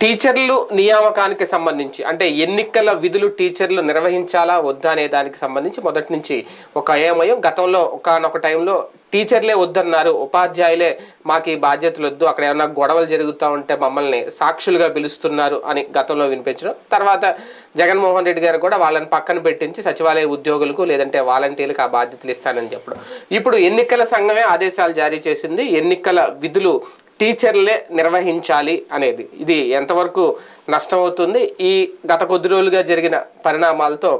టీచర్లు నియామకానికి సంబంధించి అంటే ఎన్నికల విధులు టీచర్లు నిర్వహించాలా వద్దా అనే దానికి సంబంధించి మొదటి నుంచి ఒక అయోమయం గతంలో ఒకనొక టైంలో టీచర్లే వద్దన్నారు ఉపాధ్యాయులే మాకు ఈ బాధ్యతలు వద్దు అక్కడ ఏమైనా గొడవలు జరుగుతూ ఉంటే మమ్మల్ని సాక్షులుగా పిలుస్తున్నారు అని గతంలో వినిపించడం. తర్వాత జగన్మోహన్ రెడ్డి గారు కూడా వాళ్ళని పక్కన పెట్టించి సచివాలయ ఉద్యోగులకు లేదంటే వాలంటీర్లకు ఆ బాధ్యతలు ఇస్తానని చెప్పడం. ఇప్పుడు ఎన్నికల సంఘమే ఆదేశాలు జారీ చేసింది. ఎన్నికల విధులు టీచర్లే నిర్వహించాలి అనేది. ఇది ఎంతవరకు నష్టమవుతుంది? ఈ గత కొద్ది రోజులుగా జరిగిన పరిణామాలతో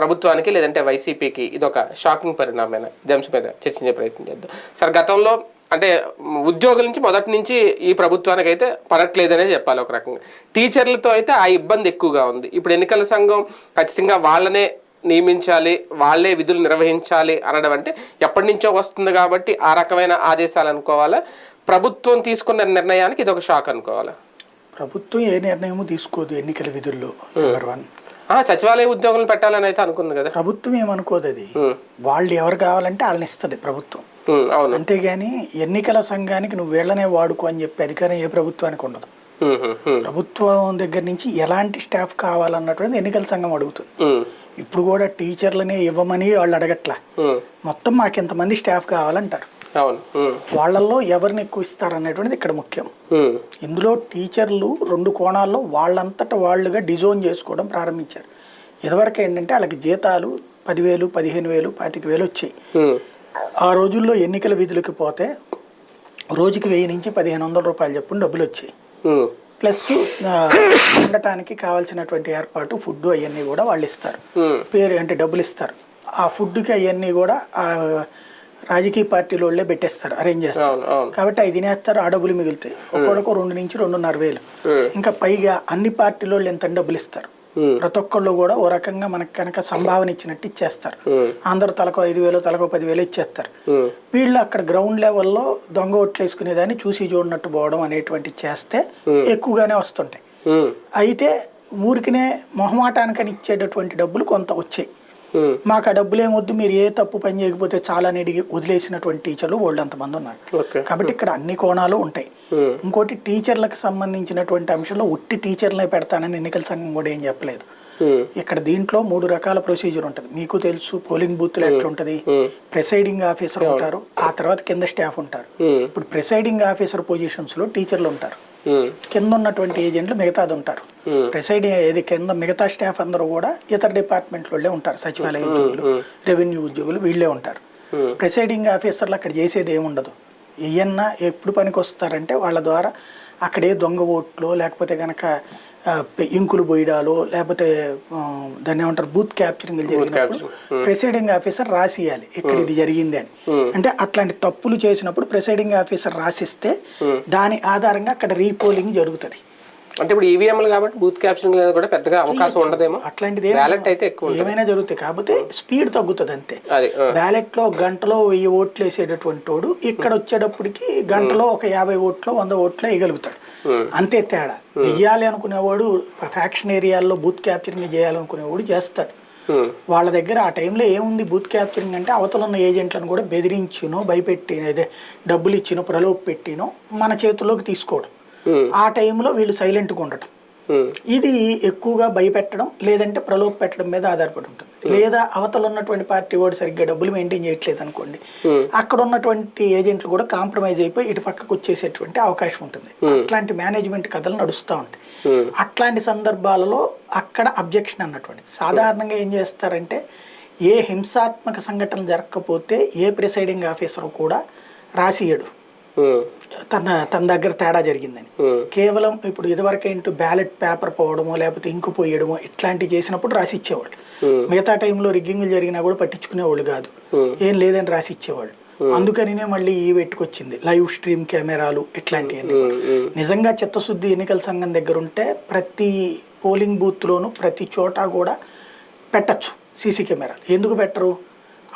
ప్రభుత్వానికి లేదంటే వైసీపీకి ఇది ఒక షాకింగ్ పరిణామమైన ఇది అంశం మీద చర్చించే ప్రయత్నం చేద్దాం. సార్ గతంలో అంటే ఉద్యోగుల నుంచి మొదటి నుంచి ఈ ప్రభుత్వానికి అయితే పడట్లేదనే చెప్పాలి ఒక రకంగా. టీచర్లతో అయితే ఆ ఇబ్బంది ఎక్కువగా ఉంది. ఇప్పుడు ఎన్నికల సంఘం ఖచ్చితంగా వాళ్ళనే నియమించాలి వాళ్ళే విధులు నిర్వహించాలి అనడం అంటే ఎప్పటి నుంచో వస్తుంది కాబట్టి ఆ రకమైన ఆదేశాలు అనుకోవాలా? ప్రభుత్వం తీసుకున్న నిర్ణయానికి ఇది ఒక షాక్ అనుకోవాలా? ప్రభుత్వం ఏ నిర్ణయము తీసుకోదు ఎన్నికల విధుల్లో నెంబర్ వన్ ఆ, సచివాలయ ఉద్యోగులను పెట్టాలని అయితే అనుకుంది కదా. ప్రభుత్వం ఏమనుకోదు అది. ఉమ్, వాళ్ళు ఎవరు కావాలంటే వాళ్ళని ఇస్తుంది ప్రభుత్వం. అవును. అంతేగాని ఎన్నికల సంఘానికి నువ్వు వీళ్ళనే వాడుకో అని చెప్పి అధికారం ఏ ప్రభుత్వానికి ఉండదు. ప్రభుత్వం దగ్గర నుంచి ఎలాంటి స్టాఫ్ కావాలన్నటువంటిది ఎన్నికల సంఘం అడుగుతుంది. ఇప్పుడు కూడా టీచర్లనే ఇవ్వమని వాళ్ళు అడగట్లా. మొత్తం మాకు ఇంతమంది స్టాఫ్ కావాలంటారు? వాళ్ళల్లో ఎవరిని ఎక్కువ ఇస్తారనేటువంటిది ఇక్కడ ముఖ్యం. ఇందులో టీచర్లు రెండు కోణాల్లో వాళ్ళంతట వాళ్ళుగా డిజోన్ చేసుకోవడం ప్రారంభించారు. ఇదివరకు ఏంటంటే వాళ్ళకి జీతాలు పదివేలు పదిహేను వేలు పాతిక వేలు వచ్చాయి ఆ రోజుల్లో ఎన్నికల విధులకి పోతే రోజుకి వెయ్యి నుంచి పదిహేను వందల రూపాయలు చెప్పుని డబ్బులు వచ్చాయి. ప్లస్ ఉండటానికి కావాల్సినటువంటి ఏర్పాటు ఫుడ్ అవన్నీ కూడా వాళ్ళు ఇస్తారు. పేరు అంటే డబ్బులు ఇస్తారు. ఆ ఫుడ్కి అవన్నీ కూడా రాజకీయ పార్టీల వాళ్ళే పెట్టేస్తారు అరేంజ్ చేస్తారు. కాబట్టి అవి తినేస్తారు ఆ డబ్బులు మిగులుతాయి. ఒక్కొక్కడికి రెండు నుంచి రెండున్నర వేలు. ఇంకా పైగా అన్ని పార్టీల వాళ్ళు ఎంత డబ్బులు ఇస్తారు? ప్రతి ఒక్కళ్ళు కూడా ఓ రకంగా మనకు కనుక సంభావన ఇచ్చినట్టు ఇచ్చేస్తారు. అందరూ తలకో ఐదు వేలు తలకో పదివేలు ఇచ్చేస్తారు. వీళ్ళు అక్కడ గ్రౌండ్ లెవెల్లో దొంగ ఓట్లు వేసుకునేదాన్ని చూసి చూడనట్టు పోవడం అనేటువంటి చేస్తే ఎక్కువగానే వస్తుంటాయి. అయితే ఊరికినే మొహమాటానికని ఇచ్చేటటువంటి డబ్బులు కొంత వచ్చాయి. మాకు ఆ డబ్బులు ఏమొద్దు మీరు ఏ తప్పు పని చేయకపోతే చాలా అని అడిగి వదిలేసినటువంటి టీచర్లు వాళ్ళు అంతమంది ఉన్నారు. కాబట్టి ఇక్కడ అన్ని కోణాలు ఉంటాయి. ఉమ్, ఇంకోటి టీచర్లకు సంబంధించినటువంటి అంశంలో ఉట్టి టీచర్లే పెడతానని ఎన్నికల సంఘం కూడా ఏం చెప్పలేదు. ఉమ్, ఇక్కడ దీంట్లో మూడు రకాల ప్రొసీజర్ ఉంటుంది. మీకు తెలుసు పోలింగ్ బూత్లు ఎట్లుంటది? ప్రిసైడింగ్ ఆఫీసర్ ఉంటారు. ఆ తర్వాత కింద స్టాఫ్ ఉంటారు. ఇప్పుడు ప్రిసైడింగ్ ఆఫీసర్ పొజిషన్స్లో టీచర్లు ఉంటారు. కింద ఉన్నటువంటి ఏజెంట్లు మిగతాది ఉంటారు. ప్రిసైడింగ్ ఏది కింద మిగతా స్టాఫ్ అందరూ కూడా ఇతర డిపార్ట్మెంట్లోనే ఉంటారు. సచివాలయ ఉద్యోగులు రెవెన్యూ ఉద్యోగులు వీళ్ళే ఉంటారు. ప్రిసైడింగ్ ఆఫీసర్లు అక్కడ చేసేది ఏముండదు. ఏయన్నా ఎప్పుడు పనికి వస్తారంటే వాళ్ళ ద్వారా అక్కడే దొంగ ఓట్లు లేకపోతే కనుక ఇంకులు బొయ్యడాలు లేకపోతే దాన్ని ఏమంటారు బూత్ క్యాప్చరింగ్ జరిగినప్పుడు ప్రిసైడింగ్ ఆఫీసర్ రాసియాలి ఇక్కడ ఇది జరిగింది అని అంటే అట్లాంటి తప్పులు చేసినప్పుడు ప్రిసైడింగ్ ఆఫీసర్ రాసిస్తే దాని ఆధారంగా అక్కడ రీపోలింగ్ జరుగుతుంది. అంటే ఇప్పుడు ఈవీఎంలు కాబట్టి బూత్ క్యాప్చరింగ్ అనేది కూడా పెద్దగా అవకాశం ఉండదేమో. అట్లాంటిది బ్యాలెట్ అయితే ఎక్కువ ఏమైనా జరుగుతాయి. కాకపోతే స్పీడ్ తగ్గుతుంది అంతే. బ్యాలెట్లో గంటలో వెయ్యి ఓట్లు వేసేటటువంటి వాడు ఇక్కడ వచ్చేటప్పటికి గంటలో ఒక యాభై ఓట్లు వంద ఓట్లు వేయగలుగుతాడు. అంతే తేడా. వెయ్యాలి అనుకునేవాడు ఫ్యాక్షన్ ఏరియాల్లో బూత్ క్యాప్చరింగ్ చేయాలనుకునేవాడు చేస్తాడు. వాళ్ళ దగ్గర ఆ టైంలో ఏముంది బూత్ క్యాప్చరింగ్ అంటే అవతల ఉన్న ఏజెంట్లను కూడా బెదిరించినో భయపెట్టి అదే డబ్బులు ఇచ్చినో ప్రలోభ పెట్టినో మన చేతుల్లోకి తీసుకోవడం. ఆ టైంలో వీళ్ళు సైలెంట్గా ఉండటం. ఇది ఎక్కువగా భయపెట్టడం లేదంటే ప్రలోభ పెట్టడం మీద ఆధారపడి ఉంటుంది. లేదా అవతల ఉన్నటువంటి పార్టీ వాడు సరిగ్గా డబ్బులు మెయింటైన్ చేయట్లేదు అనుకోండి. అక్కడ ఉన్నటువంటి ఏజెంట్లు కూడా కాంప్రమైజ్ అయిపోయి ఇటు పక్కకు వచ్చేసేటువంటి అవకాశం ఉంటుంది. అట్లాంటి మేనేజ్మెంట్ కథలు నడుస్తూ ఉంటాయి. అట్లాంటి సందర్భాలలో అక్కడ అబ్జెక్షన్ అన్నటువంటి సాధారణంగా ఏం చేస్తారంటే ఏ హింసాత్మక సంఘటన జరగకపోతే ఏ ప్రిసైడింగ్ ఆఫీసర్ కూడా రాసియడు తన తన దగ్గర తేడా జరిగిందని. కేవలం ఇప్పుడు ఇదివరకు ఏంటో బ్యాలెట్ పేపర్ పోవడమో లేకపోతే ఇంకు పోయడమో ఇట్లాంటివి చేసినప్పుడు రాసి ఇచ్చేవాళ్ళు. మిగతా టైంలో రిగ్గింగ్లు జరిగినా కూడా పట్టించుకునేవాళ్ళు కాదు. ఏం లేదని రాసి ఇచ్చేవాళ్ళు అందుకనినే మళ్ళీ ఈ పెట్టుకొచ్చింది లైవ్ స్ట్రీమ్ కెమెరాలు ఇట్లాంటివన్నీ నిజంగా చిత్తశుద్ధి ఎన్నికల సంఘం దగ్గర ఉంటే ప్రతి పోలింగ్ బూత్లోనూ ప్రతి చోట కూడా పెట్టచ్చు సీసీ కెమెరాలు. ఎందుకు పెట్టరు?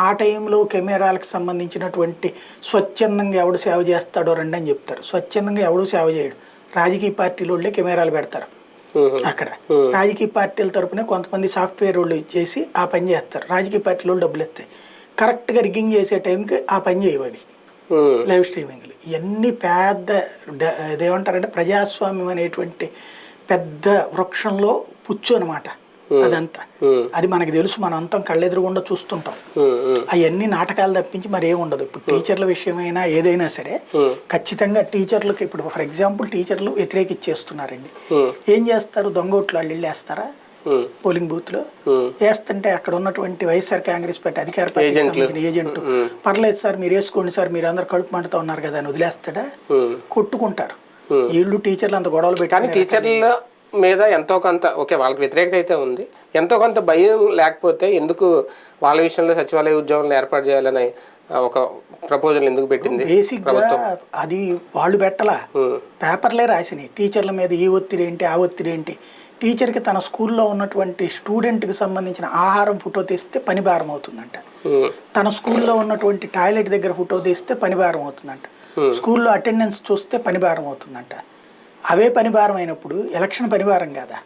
ఆ టైంలో కెమెరాలకు సంబంధించినటువంటి స్వచ్ఛందంగా ఎవడు సేవ చేస్తాడో రండి అని చెప్తారు. స్వచ్ఛందంగా ఎవడు సేవ చేయడు. రాజకీయ పార్టీల వాళ్ళే కెమెరాలు పెడతారు. అక్కడ రాజకీయ పార్టీల తరపున కొంతమంది సాఫ్ట్వేర్ వాళ్ళు చేసి ఆ పని చేస్తారు. రాజకీయ పార్టీల వాళ్ళు డబ్బులు ఇస్తాయి కరెక్ట్గా రిగ్గింగ్ చేసే టైంకి ఆ పని చేయవు అవి. ఉమ్, లైవ్ స్ట్రీమింగ్లు. ఇవన్నీ పెద్ద ఇదేమంటారంటే ప్రజాస్వామ్యం అనేటువంటి పెద్ద వృక్షంలో పుచ్చు అనమాట అదంతా. అది మనకి తెలుసు మనం అంతం కళ్ళెదురుగుండా చూస్తుంటాం. అవన్నీ నాటకాలు తప్పించి మరి ఏం ఉండదు. ఇప్పుడు టీచర్ల విషయమైనా ఏదైనా సరే ఖచ్చితంగా టీచర్లకు ఇప్పుడు ఫర్ ఎగ్జాంపుల్ టీచర్లు వ్యతిరేకిచ్చేస్తున్నారండి ఏం చేస్తారు? దొంగోట్లు వాళ్ళు వెళ్ళి వేస్తారా? ఉమ్, పోలింగ్ బూత్లో? ఉమ్, వేస్తుంటే అక్కడ ఉన్నటువంటి వైఎస్ఆర్ కాంగ్రెస్ పార్టీ అధికార. సంబంధించిన ఏజెంట్. పర్లేదు సార్ మీరు వేసుకోండి సార్ మీరు అందరు కడుపు మంటతో ఉన్నారు కదా అని వదిలేస్తాడా. కొట్టుకుంటారు. వీళ్ళు టీచర్లు అంత గొడవలు కానీ పెట్టి టీచర్ల మీద ఎంతో కొంత ఓకే వాళ్ళకి వ్యతిరేకత అయితే ఉంది. ఎంతో కొంత భయం లేకపోతే ఎందుకు వాళ్ళ విషయంలో సచివాలయ ఉద్యోగాలను ఏర్పాటు చేయాలని ఒక ప్రపోజల్ ఎందుకు పెట్టింది అది వాళ్ళు పెట్టలా. పేపర్లే రాసినాయి. టీచర్ల మీద ఈ ఒత్తిడి ఏంటి ఆ ఒత్తిడి ఏంటి? టీచర్కి తన స్కూల్లో ఉన్నటువంటి స్టూడెంట్కి సంబంధించిన ఆహారం ఫోటో తీస్తే పని భారం అవుతుందంట. తన స్కూల్లో ఉన్నటువంటి టాయిలెట్ దగ్గర ఫోటో తీస్తే పని భారం అవుతుందంట. స్కూల్లో అటెండెన్స్ చూస్తే పని భారం అవుతుందంట. అవే పని భారం అయినప్పుడు ఎలక్షన్ పని భారం కాదా?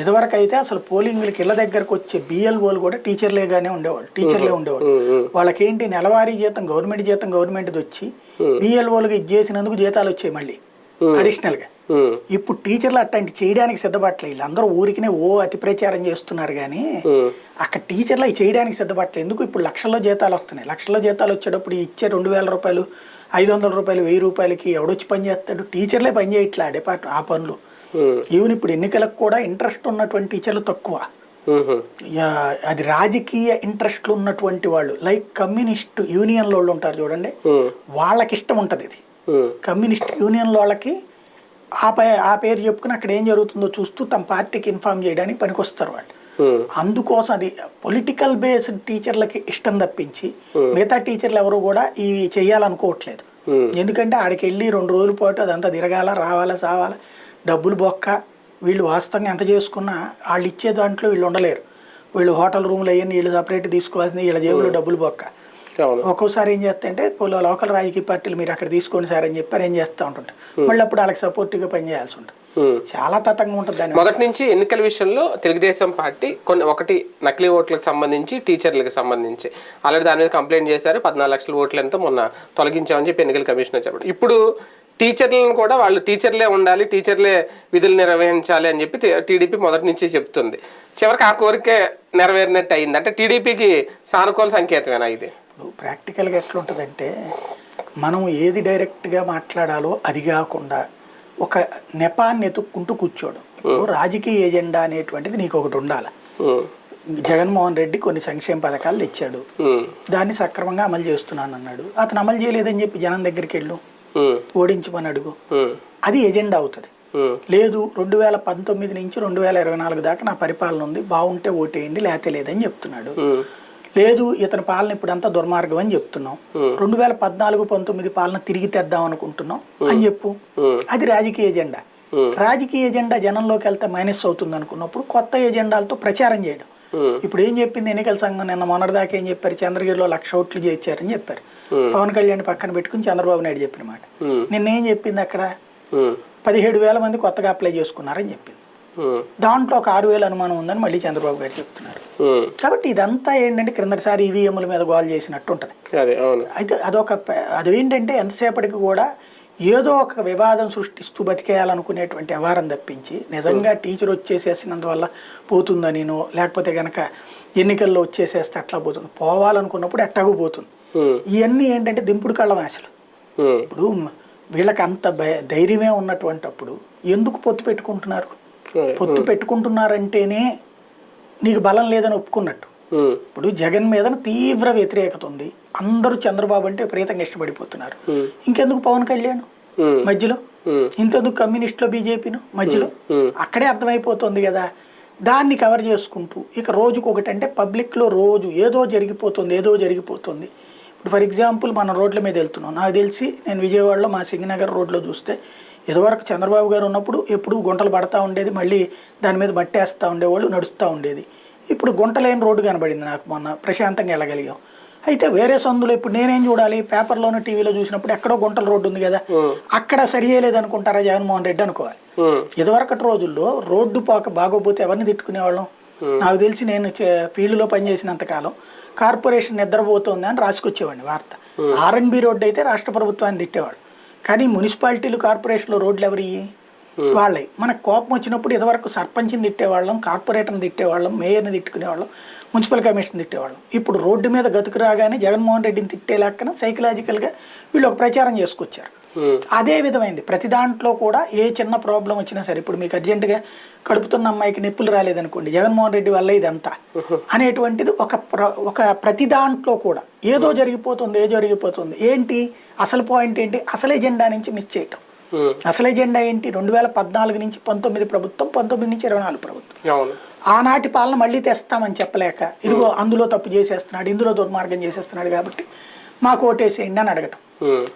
ఇదివరకు అయితే అసలు పోలింగ్లకి ఇళ్ళ దగ్గరకు వచ్చే బిఎల్ఓలు కూడా టీచర్లేగానే ఉండేవాళ్ళు టీచర్లే ఉండేవాళ్ళు. వాళ్ళకేంటి నెలవారీ జీతం గవర్నమెంట్ జీతం గవర్నమెంట్ది వచ్చి బిఎల్ఓలుగా ఇది చేసినందుకు జీతాలు వచ్చాయి మళ్ళీ అడిషనల్గా. ఇప్పుడు టీచర్లు అట్లాంటి చేయడానికి సిద్ధపడలే వీళ్ళందరూ ఊరికినే ఓ అతి ప్రచారం చేస్తున్నారు కానీ అక్కడ టీచర్లు అవి చేయడానికి సిద్ధపడలేదు ఎందుకు? ఇప్పుడు లక్షల్లో జీతాలు వస్తున్నాయి. లక్షల్లో జీతాలు వచ్చేటప్పుడు ఇచ్చే రెండు వేల రూపాయలు ఐదు వందల రూపాయలు వెయ్యి రూపాయలకి ఎవడొచ్చి పని చేస్తాడు? టీచర్లే పని చేయట్లే ఆ డిపార్ట్ ఆ పనులు. ఈవెన్ ఇప్పుడు ఎన్నికలకు కూడా ఇంట్రెస్ట్ ఉన్నటువంటి టీచర్లు తక్కువ. అది రాజకీయ ఇంట్రెస్ట్లు ఉన్నటువంటి వాళ్ళు. లైక్ కమ్యూనిస్ట్ యూనియన్ వాళ్ళు ఉంటారు చూడండి. వాళ్ళకి ఇష్టం ఉంటుంది ఇది. కమ్యూనిస్ట్ యూనియన్ వాళ్ళకి ఆ పే ఆ పేరు చెప్పుకుని అక్కడ ఏం జరుగుతుందో చూస్తూ తమ పార్టీకి ఇన్ఫార్మ్ చేయడానికి పనికొస్తారు వాళ్ళు. అందుకోసం అది పొలిటికల్ బేస్డ్ టీచర్లకి ఇష్టం తప్పించి మిగతా టీచర్లు ఎవరు కూడా ఇవి చేయాలనుకోవట్లేదు. ఎందుకంటే ఆడికి వెళ్ళి రెండు రోజుల పాటు అదంతా తిరగాల రావాలా సావాలా డబ్బులు బొక్క వీళ్ళు వాస్తవంగా ఎంత చేసుకున్నా వాళ్ళు ఇచ్చే దాంట్లో వీళ్ళు ఉండలేరు. వీళ్ళు హోటల్ రూమ్లు అయ్యి వీళ్ళు సపరేట్ తీసుకోవాల్సింది వీళ్ళ జేబులో డబ్బులు బొక్క. ఒక్కోసారి ఏం చేస్తుంటే పోలో లోకల్ రాజకీయ పార్టీలు మీరు అక్కడ తీసుకోండి సార్ అని చెప్పి ఏం చేస్తూ ఉంటుంటారు మళ్ళీ అప్పుడు వాళ్ళకి సపోర్టివ్గా పనిచేయాల్సి ఉంటుంది. చాలా తతంగా ఉంటుంది మొదటి నుంచి ఎన్నికల విషయంలో తెలుగుదేశం పార్టీ కొన్ని ఒకటి నకిలీ ఓట్లకు సంబంధించి టీచర్లకు సంబంధించి. ఆల్రెడీ దాని మీద కంప్లైంట్ చేశారు పద్నాలుగు లక్షల ఓట్లు ఎంతో మొన్న తొలగించామని చెప్పి ఎన్నికల కమిషనర్ చెప్పాడు ఇప్పుడు టీచర్లను కూడా వాళ్ళు టీచర్లే ఉండాలి టీచర్లే విధులు నిర్వహించాలి అని చెప్పి టీడీపీ మొదటి నుంచి చెప్తుంది. చివరికి ఆ కోరికే నెరవేరినట్టు అయింది అంటే టీడీపీకి సానుకూల సంకేతమేనా ఇది? ఇప్పుడు ప్రాక్టికల్గా ఎట్లుంటుందంటే మనం ఏది డైరెక్ట్గా మాట్లాడాలో అది కాకుండా ఒక నెపాన్ని ఎతుక్కుంటూ కూర్చోడు. ఇప్పుడు రాజకీయ ఎజెండా అనేటువంటిది నీకు ఒకటి ఉండాలి జగన్మోహన్ రెడ్డి కొన్ని సంక్షేమ పథకాలు తెచ్చాడు. దాన్ని సక్రమంగా అమలు చేస్తున్నాను అన్నాడు. అతను అమలు చేయలేదని చెప్పి జనం దగ్గరికి వెళ్ళు. ఓడించమని అడుగు. అది ఎజెండా అవుతుంది. లేదు రెండు వేల పంతొమ్మిది నుంచి రెండు వేల ఇరవై నాలుగు దాకా నా పరిపాలన ఉంది. బాగుంటే ఓటేయండి లేకపోతే లేదని చెప్తున్నాడు. లేదు ఇతని పాలన ఇప్పుడు అంతా దుర్మార్గం అని చెప్తున్నాం. రెండు వేల పద్నాలుగు పంతొమ్మిది పాలన తిరిగి తెద్దాం అనుకుంటున్నాం అని చెప్పు. అది రాజకీయ ఎజెండా. రాజకీయ ఎజెండా జనంలోకి వెళ్తే మైనస్ అవుతుంది అనుకున్నప్పుడు కొత్త ఎజెండాలతో ప్రచారం చేయడం. ఇప్పుడు ఏం చెప్పింది ఎన్నికల సంఘం? నిన్న మొన్నటిదాకా ఏం చెప్పారు? చంద్రగిరిలో లక్ష ఓట్లు చేయించారని చెప్పారు. పవన్ కళ్యాణ్ పక్కన పెట్టుకుని చంద్రబాబు నాయుడు చెప్పిన మాట. నిన్న ఏం చెప్పింది అక్కడ? పదిహేడు వేల మంది కొత్తగా అప్లై చేసుకున్నారని చెప్పింది. దాంట్లో ఒక ఆరు వేల అనుమానం ఉందని మళ్ళీ చంద్రబాబు గారు చెప్తున్నారు. కాబట్టి ఇదంతా ఏంటంటే క్రిందటిసారి ఈవీఎంల మీద గోల్ చేసినట్టు ఉంటుంది. అయితే అదొక అదేంటంటే ఎంతసేపటికి కూడా ఏదో ఒక వివాదం సృష్టిస్తూ బతికేయాలనుకునేటువంటి వ్యవహారం తప్పించి నిజంగా టీచర్ వచ్చేసేసినందువల్ల పోతుందనినో లేకపోతే గనక ఎన్నికల్లో వచ్చేసేస్తే అట్లా పోతుంది? పోవాలనుకున్నప్పుడు ఎట్టాగూ పోతుంది. ఇవన్నీ ఏంటంటే దింపుడు కళ్ళ ఆశలు ఉమ్, ఇప్పుడు వీళ్ళకి అంత ధైర్యమే ఉన్నటువంటప్పుడు ఎందుకు పొత్తు పెట్టుకుంటున్నారు. పొత్తు పెట్టుకుంటున్నారంటేనే నీకు బలం లేదని ఒప్పుకున్నట్టు. ఇప్పుడు జగన్ మీద తీవ్ర వ్యతిరేకత ఉంది. అందరూ చంద్రబాబు అంటే విపరీతంగా ఇష్టపడిపోతున్నారు. ఇంకెందుకు పవన్ కళ్యాణ్? మధ్యలో? ఇంతెందుకు కమ్యూనిస్టులో బీజేపీను? మధ్యలో. అక్కడే అర్థమైపోతుంది కదా. దాన్ని కవర్ చేసుకుంటూ ఇక రోజుకు ఒకటి అంటే పబ్లిక్లో రోజు ఏదో జరిగిపోతుంది ఏదో జరిగిపోతుంది. ఇప్పుడు ఫర్ ఎగ్జాంపుల్ మనం రోడ్ల మీద వెళ్తున్నాం. నాకు తెలిసి నేను విజయవాడలో మా సింగనగర్ రోడ్లో చూస్తే ఇదివరకు చంద్రబాబు గారు ఉన్నప్పుడు ఎప్పుడు గుంటలు పడతా ఉండేది మళ్ళీ దాని మీద మట్టేస్తూ ఉండేవాళ్ళు నడుస్తూ ఉండేది. ఇప్పుడు గుంట లేని రోడ్డు కనబడింది నాకు మొన్న ప్రశాంతంగా వెళ్ళగలిగాం. అయితే వేరే సందులో ఇప్పుడు నేనేం చూడాలి? పేపర్లోనూ టీవీలో చూసినప్పుడు ఎక్కడో గుంటల రోడ్డు ఉంది కదా అక్కడ సరి చేయలేదు అనుకుంటారా జగన్మోహన్ రెడ్డి అనుకోవాలి. ఇదివరకటి రోజుల్లో రోడ్డు పోక బాగోపోతే ఎవరిని తిట్టుకునేవాళ్ళం? నాకు తెలిసి నేను ఫీల్డ్లో పనిచేసినంత కాలం కార్పొరేషన్ నిద్రపోతుంది అని రాసుకొచ్చేవాడిని వార్త. ఆర్ఎన్బి రోడ్డు అయితే రాష్ట్ర ప్రభుత్వాన్ని తిట్టేవాడు కానీ మున్సిపాలిటీలు కార్పొరేషన్లో రోడ్లు ఎవరి వాళ్ళే. మనకు కోపం వచ్చినప్పుడు ఇదివరకు సర్పంచ్ని తిట్టేవాళ్ళం కార్పొరేటర్ని తిట్టేవాళ్ళం మేయర్ని తిట్టుకునేవాళ్ళం మున్సిపల్ కమిషన్ తిట్టేవాళ్ళం. ఇప్పుడు రోడ్డు మీద గతుకు రాగానే జగన్మోహన్ రెడ్డిని తిట్టే లెక్కన సైకలాజికల్గా వీళ్ళు ఒక ప్రచారం చేసుకొచ్చారు. అదే విధమైంది. ప్రతి దాంట్లో కూడా ఏ చిన్న ప్రాబ్లం వచ్చినా సరే ఇప్పుడు మీకు అర్జెంటుగా కడుపుతున్న అమ్మాయికి నొప్పులు రాలేదనుకోండి జగన్మోహన్ రెడ్డి వల్ల ఇదంతా అనేటువంటిది ఒక ప్ర ఒక ప్రతి దాంట్లో కూడా ఏదో జరిగిపోతుంది ఏదో జరిగిపోతుంది ఏంటి అసలు పాయింట్ ఏంటి అసలు ఎజెండా నుంచి మిస్ చేయటం. అసలు ఎజెండా ఏంటి రెండు వేల పద్నాలుగు నుంచి పంతొమ్మిది ప్రభుత్వం పంతొమ్మిది నుంచి ఇరవై నాలుగు ప్రభుత్వం. ఆనాటి పాలన మళ్ళీ తెస్తామని చెప్పలేక ఇదిగో అందులో తప్పు చేసేస్తున్నాడు ఇందులో దుర్మార్గం చేసేస్తున్నాడు కాబట్టి మాకు ఓటేసేయండి అని అడగటం.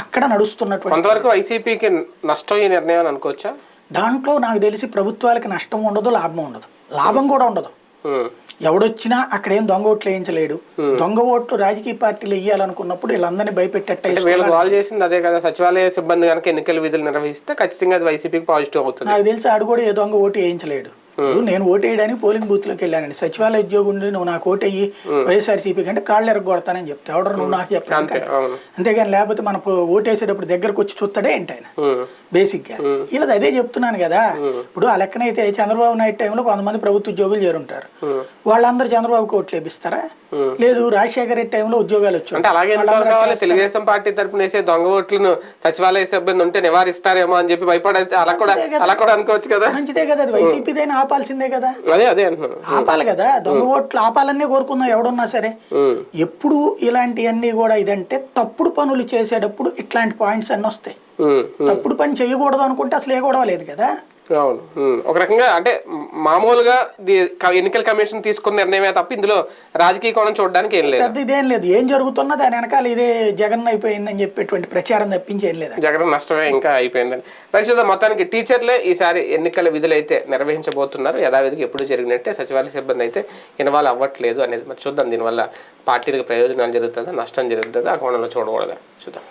అక్కడ నడుస్తున్నటువంటి కొంతవరకు వైసీపీకి నష్టం ఈ నిర్ణయం అని అనుకోవచ్చా? దాంట్లో నాకు తెలిసి ప్రభుత్వాలకి నష్టం ఉండదు లాభం ఉండదు. లాభం కూడా ఉండదు. ఎవడొచ్చినా అక్కడేం దొంగ ఓట్లు వేయించలేడు. దొంగ ఓట్లు రాజకీయ పార్టీలు వేయాలనుకున్నప్పుడు వీళ్ళందరినీ భయపెట్టేట వీళ్ళు కాల్ చేసింది అదే కదా సచివాలయ సిబ్బంది కనుక ఎన్నికల విధులు నిర్వహిస్తే ఖచ్చితంగా అది వైసీపీకి పాజిటివ్ అవుతుంది. నాకు తెలిసి ఆడు కూడా ఏ దొంగ ఓటు వేయించలేడు. ఇప్పుడు నేను ఓటు వేయడానికి పోలింగ్ బూత్లోకి వెళ్ళానండి. సచివాలయ ఉద్యోగం నువ్వు నాకు ఓటు అయ్యి వైఎస్ఆర్సీపీ కంటే కాళ్ళు ఎరగొడతానని చెప్తే. ఎవడరు నువ్వు నాకు చెప్పాను అంతేగాని లేకపోతే మన ఓటు వేసేటప్పుడు దగ్గరకు వచ్చి చూస్తాడే ఏంటి ఆయన? బేసిక్గా వీళ్ళది అదే చెప్తున్నాను కదా. ఇప్పుడు ఆ లెక్కనైతే చంద్రబాబు నాయుడు టైంలో కొంతమంది ప్రభుత్వ ఉద్యోగులు చేరుంటారు. వాళ్ళందరూ చంద్రబాబుకి ఓట్లు వేపిస్తారా? లేదు రాజశేఖర రెడ్డి టైంలో ఉద్యోగాలు వచ్చాయి. అంటే అలాగే కావాలి తెలుగుదేశం పార్టీ తరపున వేసే దొంగ ఓట్లను సచివాలయ సిబ్బంది ఉంటే నివారిస్తారేమో అని చెప్పి భయపడే అలా కూడా అలా కూడా అనుకోవచ్చు కదా. మంచిదే కదా అది వైసీపీదైనా ఆపాల్సిందే కదా. అదే అదే ఆపాలి కదా. దొంగ ఓట్లు ఆపాలనే కోరుకుందాం ఎవడున్నా సరే. ఎప్పుడు ఇలాంటివన్నీ కూడా ఇదంటే తప్పుడు పనులు చేసేటప్పుడు ఇట్లాంటి పాయింట్స్ అన్నీ వస్తాయి. తప్పుడు పని చేయకూడదు అనుకుంటే అసలు ఏ గొడవ లేదు కదా. అవును. ఒక రకంగా అంటే మామూలుగా ఎన్నికల కమిషన్ తీసుకున్న నిర్ణయమే తప్ప ఇందులో రాజకీయ కోణం చూడడానికి ఏం లేదు. ఇదేం లేదు. ఏం జరుగుతున్నా దాని వెనకాల ఇదే జగన్ అయిపోయిందని చెప్పేటువంటి ప్రచారం తప్పించి ఏం లేదు? జగన్ నష్టమే ఇంకా అయిపోయిందని. చూద్దాం మొత్తానికి టీచర్లే ఈసారి ఎన్నికల విధులు అయితే నిర్వహించబోతున్నారు. యథావిధిగా ఎప్పుడు జరిగినట్టే సచివాలయ సిబ్బంది అయితే ఇన్వాల్వ్ అవ్వట్లేదు అనేది మరి చూద్దాం. దీనివల్ల పార్టీలకు ప్రయోజనాలు జరుగుతుందా నష్టం జరుగుతుందా ఆ కోణంలో చూడకూడదా? చూద్దాం.